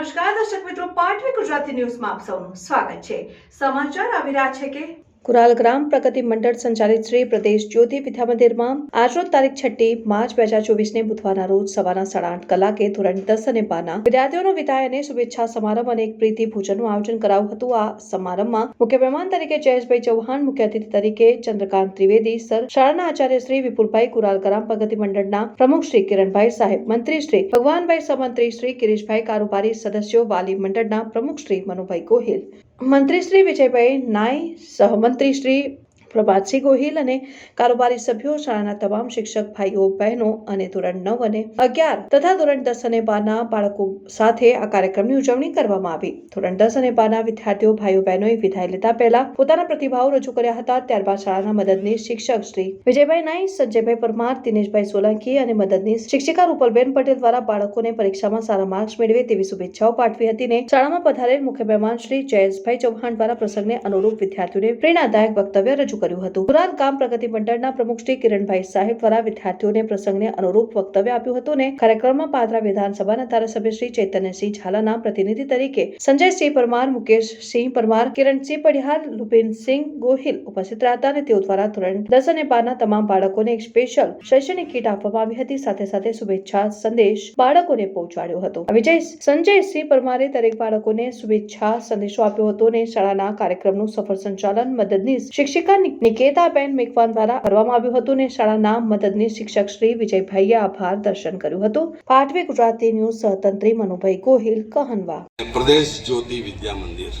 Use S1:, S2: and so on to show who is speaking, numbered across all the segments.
S1: નમસ્કાર, દર્શક મિત્રો, પાટવી ગુજરાતી ન્યૂઝમાં આપ સૌનું સ્વાગત છે. સમાચાર આવી રહ્યા છે કે કુરાલ ગ્રામ પ્રગતિ મંડળ સંચાલિત શ્રી પ્રદેશ જ્યોતિ વિદ્યા મંદિરમાં આજરોજ તારીખ છઠ્ઠી માર્ચ બે હજાર ચોવીસને બુધવારના રોજ સવારના સાડા આઠ કલાકે ધોરણ દસ અને બારના વિદ્યાર્થીઓનો વિદાય અને શુભેચ્છા સમારંભ અને એક પ્રીતિ ભોજનનું આયોજન કરાયું હતું. આ સમારંભમાં મુખ્ય મહેમાન તરીકે જયેશભાઈ ચૌહાણ, મુખ્ય અતિથિ તરીકે ચંદ્રકાંત ત્રિવેદી, સર શાળાના આચાર્ય શ્રી વિપુલભાઈ કુરાલ ગ્રામ પ્રગતિ મંડળના પ્રમુખ શ્રી કિરણભાઈ સાહેબ, મંત્રી શ્રી ભગવાનભાઈ સમંત્રી, શ્રી ગિરીશભાઈ કારોબારી, સદસ્યો વાલી મંડળના પ્રમુખ શ્રી મનુભાઈ ગોહિલ, મંત્રી શ્રી વિજયભાઈ નાય સહમંત્રી શ્રી પ્રભાતસિંહ ગોહિલ અને કારોબારી સભ્યો શાળાના તમામ શિક્ષક ભાઈઓ, બહેનો અને ધોરણ નવ અને અગિયાર તથા ધોરણ દસ અને બારના બાળકો સાથે આ કાર્યક્રમની ઉજવણી કરવામાં આવી. ધોરણ દસ અને બારના વિદ્યાર્થીઓ, ભાઈઓ, બહેનોએ વિદાય લેતા પહેલા પોતાના પ્રતિભાવો રજૂ કર્યા હતા. ત્યારબાદ શાળાના મદદનીશ શિક્ષક શ્રી વિજયભાઈ નાઈ સંજયભાઈ પરમાર, દિનેશભાઈ સોલંકી અને મદદનીશ શિક્ષિકા રૂપલબેન પટેલ દ્વારા બાળકોને પરીક્ષામાં સારા માર્ક્સ મેળવે તેવી શુભેચ્છાઓ પાઠવી હતી ને શાળામાં પધારેલ મુખ્ય મહેમાન શ્રી જયેશભાઈ ચૌહાણ દ્વારા પ્રસંગને અનુરૂપ વિદ્યાર્થીઓને પ્રેરણાદાયક વક્તવ્ય રજૂ કર્યું હતું. ગુજરાત કામ પ્રગતિ મંડળના પ્રમુખ શ્રી કિરણભાઈ સાહેબ દ્વારા વિદ્યાર્થીઓને પ્રસંગને અનુરૂપ વક્તવ્ય આપ્યું હતું ને કાર્યક્રમમાં પાદરા વિધાનસભાના ધારાસભ્ય શ્રી ચૈતન્યસિંહ ઝાલાના પ્રતિનિધિ તરીકે સંજયસિંહ પરમાર, મુકેશસિંહ પરમાર, કિરણસિંહ પડિહાર લુપિનસિંહ ગોહિલ ઉપસ્થિત રહ્યા અને તેઓ દ્વારા ધોરણ દસ અને બારના તમામ બાળકોને એક સ્પેશિયલ શૈક્ષણિક કીટ આપવામાં આવી હતી. સાથે સાથે શુભેચ્છા સંદેશ બાળકોને પહોંચાડ્યો હતો. વિજય સંજયસિંહ પરમારે દરેક બાળકોને શુભેચ્છા સંદેશો આપ્યો હતો અને શાળાના કાર્યક્રમનું સફળ સંચાલન મદદનીશ શિક્ષિકા નિકેતાબેન મેકવાન દ્વારા કરવામાં આવ્યું હતું અને શાળાના મદદની શિક્ષક શ્રી વિજયભાઈએ આભાર દર્શન કર્યું હતું. પાટવી ગુજરાતી ન્યૂઝ સહતંત્રી મનુભાઈ ગોહિલ, કહનવા.
S2: પ્રદેશ જ્યોતિ વિદ્યા મંદિર.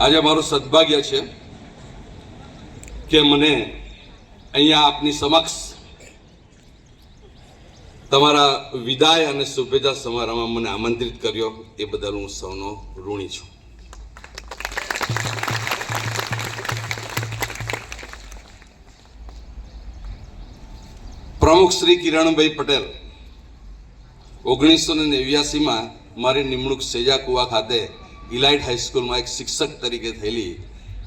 S2: આજે મારું સદભાગ્ય છે કે મને અહીંયા આપની સમક્ષ તમારા વિદાય અને શુભેચ્છા સમારંભમાં મને આમંત્રિત કર્યો. એ બદલ હું સૌનો ઋણી છું. પ્રમુખ શ્રી કિરણભાઈ પટેલ ઓગણીસો ને નેવ્યાસીમાં મારી નિમણૂક સેજાકુવા ખાતે ઇલાઇટ હાઈસ્કૂલમાં એક શિક્ષક તરીકે થયેલી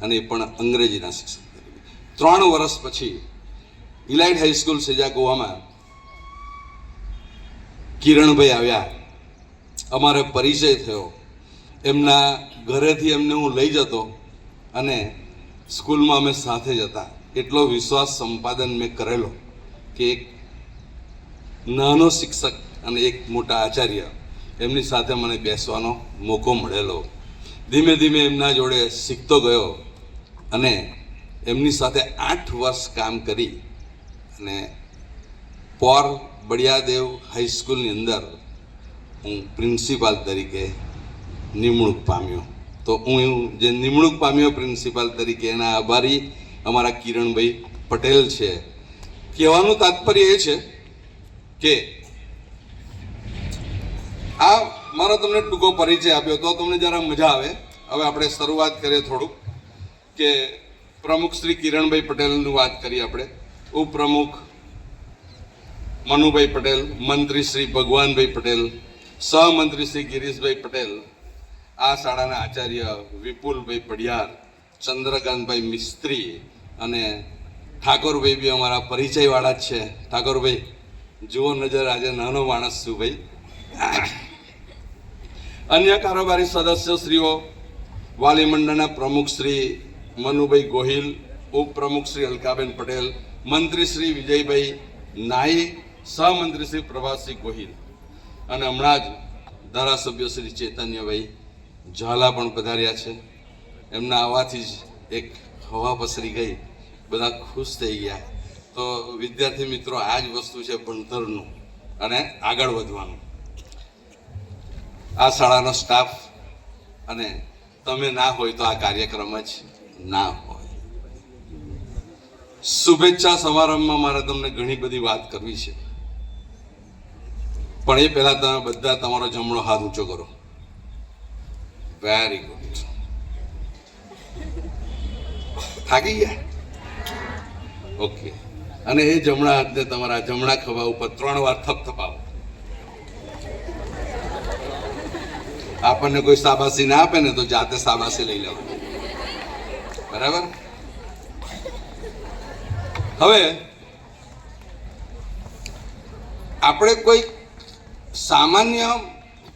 S2: અને એ પણ અંગ્રેજીના શિક્ષક તરીકે. ત્રણ વર્ષ પછી ઇલાઇટ હાઈસ્કૂલ સેજાકુવામાં કિરણભાઈ આવ્યા. અમારે પરિચય થયો. એમના ઘરેથી એમને હું લઈ જતો અને સ્કૂલમાં અમે સાથે જતા એટલો વિશ્વાસ સંપાદન મેં કરેલો કે એક નાનો શિક્ષક અને એક મોટા આચાર્ય એમની સાથે મને બેસવાનો મોકો મળેલો. ધીમે ધીમે એમના જોડે શીખતો ગયો અને એમની સાથે આઠ વર્ષ કામ કરી અને પોર બળિયાદેવ હાઈસ્કૂલની અંદર હું પ્રિન્સિપાલ તરીકે નિમણૂક પામ્યો. તો હું જે નિમણૂક પામ્યો પ્રિન્સિપાલ તરીકે, એના આભારી અમારા કિરણભાઈ પટેલ છે. કહેવાનું તાત્પર્ય એ છે કે આ મારો તમને ટૂંકો પરિચય આપ્યો તો તમને જરા મજા આવે. હવે આપણે શરૂઆત કરીએ થોડુંક કે પ્રમુખ શ્રી કિરણભાઈ પટેલની વાત કરીએ આપણે. ઉપપ્રમુખ મનુભાઈ પટેલ, મંત્રી શ્રી ભગવાનભાઈ પટેલ, સહમંત્રી શ્રી ગિરીશભાઈ પટેલ, આ શાળાના આચાર્ય વિપુલભાઈ પડિયાર, ચંદ્રકાંતભાઈ મિસ્ત્રી અને ઠાકોરભાઈ બી અમારા પરિચયવાળા જ છે. ઠાકોરભાઈ જુઓ નજર આજે નાનો માણસ છું ભાઈ. અન્ય કારોબારી સદસ્યશ્રીઓ વાલી મંડળના પ્રમુખ શ્રી મનુભાઈ ગોહિલ, ઉપપ્રમુખ શ્રી અલકાબેન પટેલ, મંત્રી શ્રી વિજયભાઈ નાઈ, સહમંત્રી શ્રી પ્રભાતસિંહ ગોહિલ અને હમણાં જ ધારાસભ્ય શ્રી ચૈતન્યભાઈ ઝાલા પણ પધાર્યા છે. એમના આવવાથી જ એક હવા પસરી ગઈ. બધા ખુશ થઈ ગયા. તો વિદ્યાર્થી મિત્રો, આ જ વસ્તુ છે ભણતરનું અને આગળ વધવાનું. આ શાળાનો સ્ટાફ અને તમે ના હોય તો આ કાર્યક્રમ જ ના હોય. શુભેચ્છા સમારંભમાં મારે તમને ઘણી બધી વાત કરવી છે. પણ એ પહેલા તમે બધા તમારો જમણો હાથ ઊંચો કરો. વેરી ગુડ થાકી ગયા? ઓકે અને એ જમણા હાથને તમારા જમણા ખભા ઉપર ત્રણ વાર થપથપાવો આપણને કોઈ શાબાશી ના આપે ને તો જાતે શાબાશી લઈ લેવાનું. બરાબર? હવે, આપણે કોઈ સામાન્ય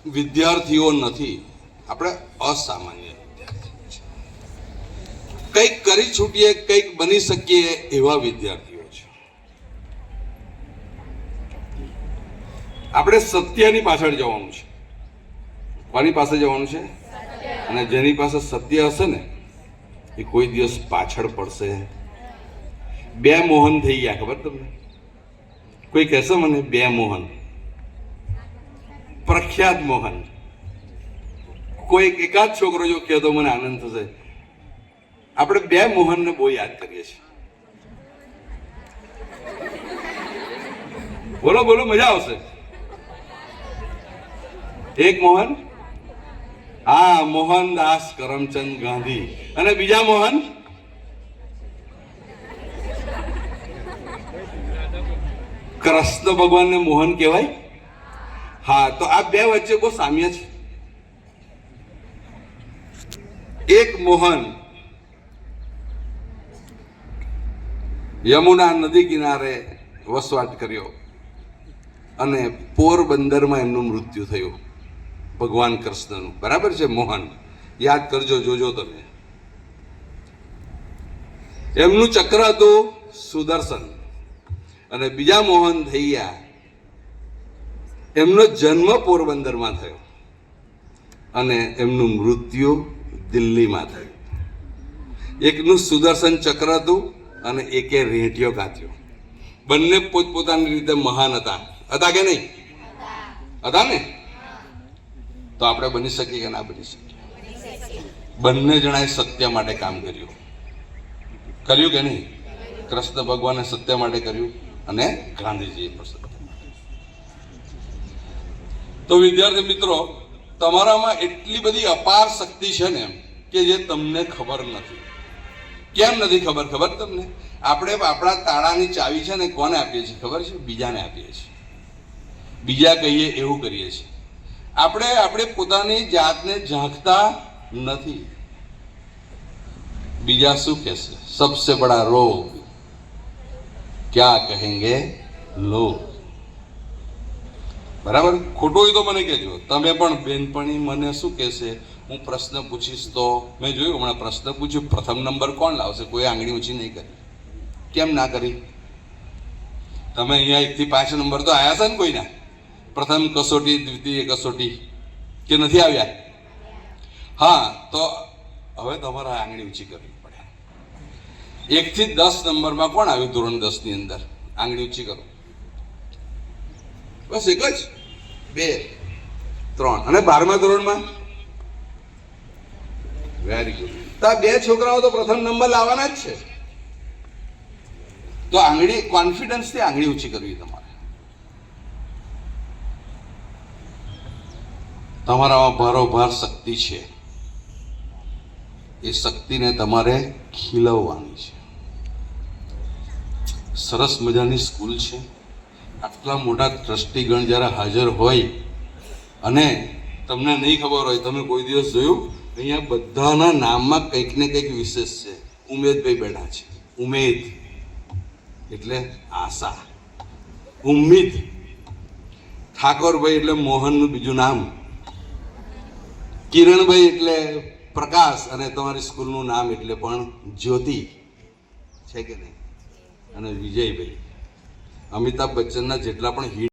S2: વિદ્યાર્થીઓ નથી. આપણે અસામાન્ય વિદ્યાર્થીઓ કંઈક કરી છૂટીએ, કંઈક બની શકીએ એવા વિદ્યાર્થીઓ છે આપણે સત્યની પાછળ જવાનું છે. કોની પાસે જવાનું છે? અને જેની પાસે સત્ય હશે ને, એ કોઈ દિવસ પાછળ પડશે. બે મોહન થઈ ગયા, ખબર તમને? કોઈ કહેશે મને બે મોહન? પ્રખ્યાત મોહન. કોઈ એકાદ છોકરો જો કહે તો મને આનંદ થશે. આપણે બે મોહનને બહુ યાદ કરીએ છીએ. બોલો બોલો, મજા આવશે. એક મોહન? હા મોહનદાસ કરમચંદ ગાંધી. અને બીજા મોહન? કૃષ્ણ ભગવાનને મોહન કહેવાય? હા, તો આ બે વચ્ચે બહુ સામ્ય છે. એક મોહન યમુના નદી કિનારે વસવાટ કર્યો અને પોરબંદરમાં એમનું મૃત્યુ થયું. ભગવાન કૃષ્ણનું. બરાબર છે, મોહન? યાદ કરજો, જોજો તમે. એમનું ચક્ર હતું સુદર્શન. અને બીજા મોહન થઈ ગયા એમનો જન્મ પોરબંદરમાં થયો. અને એમનું મૃત્યુ દિલ્હીમાં થયું. એકનું સુદર્શન ચક્ર હતું અને એકે રેંટિયો કાત્યો બંને પોતપોતાની રીતે મહાન હતા. હતા કે નહીં? હતા ને? તો આપણે બની શકીએ કે ના બની શકીએ? બંને જણાએ સત્ય માટે કામ કર્યું. કર્યું કે નહીં? કૃષ્ણ ભગવાને સત્ય માટે કર્યું અને ગાંધીજીએ પણ સત્ય તો વિદ્યાર્થી મિત્રો, તમારામાં એટલી બધી અપાર શક્તિ છે ને કે જે તમને ખબર નથી. કેમ નથી ખબર? ખબર તમને? આપણે આપણા તાળાની ચાવી છે ને કોને આપીએ છીએ? ખબર છે? બીજાને આપીએ છીએ. બીજા કહીએ એવું કરીએ છીએ. આપણે આપણે પોતાની જાતને ઝાંખતા નથી. બીજા શું કહેશે? સબસે બડા રોગ. ક્યાં કહેંગે? લોગ. બરાબર? ખોટું હોય તો મને કહેજો. તમે પણ બેનપણી મને શું કહેશે? હું પ્રશ્ન પૂછીશ તો. મેં જોયું, હમણાં પ્રશ્ન પૂછ્યો. પ્રથમ નંબર કોણ લાવશે? કોઈ આંગળી ઊંચી નહીં કરી. કેમ ના કરી? તમે અહીંયા એકથી પાંચ નંબર તો આવ્યા છે ને કોઈના? પ્રથમ કસોટી, દ્વિતીય કસોટી કે નથી આવ્યા? હા, તો હવે તમારે આંગળી ઊંચી કરવી પડે. એકથી દસ નંબરમાં કોણ આવ્યું ધોરણ દસની અંદર? આંગળી ઊંચી કરો. બસ એક જ? બે, ત્રણ. અને બારમા ધોરણમાં? વેરી ગુડ તો બે છોકરાઓ તો પ્રથમ નંબર લાવવાના જ છે. તો આંગળી કોન્ફિડન્સથી આંગળી ઊંચી કરવી તમારે. તમારામાં ભારોભાર શક્તિ છે. એ શક્તિને તમારે ખીલવવાની છે. સરસ મજાની સ્કૂલ છે. આટલા મોટા ટ્રસ્ટીગણ જ્યારે હાજર હોય અને તમને નહીં ખબર હોય, તમે કોઈ દિવસ જોયું? અહીંયા બધાના નામમાં કંઈક ને કંઈક વિશેષ છે. ઉમેદભાઈ બેઠા છે. ઉમેદ. એટલે આશા. ઉમ્મીદ. ઠાકોરભાઈ એટલે મોહનનું બીજું નામ. કિરણભાઈ એટલે પ્રકાશ અને તમારી સ્કૂલનું નામ એટલે પણ જ્યોતિ. છે કે નહીં? અને વિજયભાઈ. અમિતાભ બચ્ચનના જેટલા પણ હિટ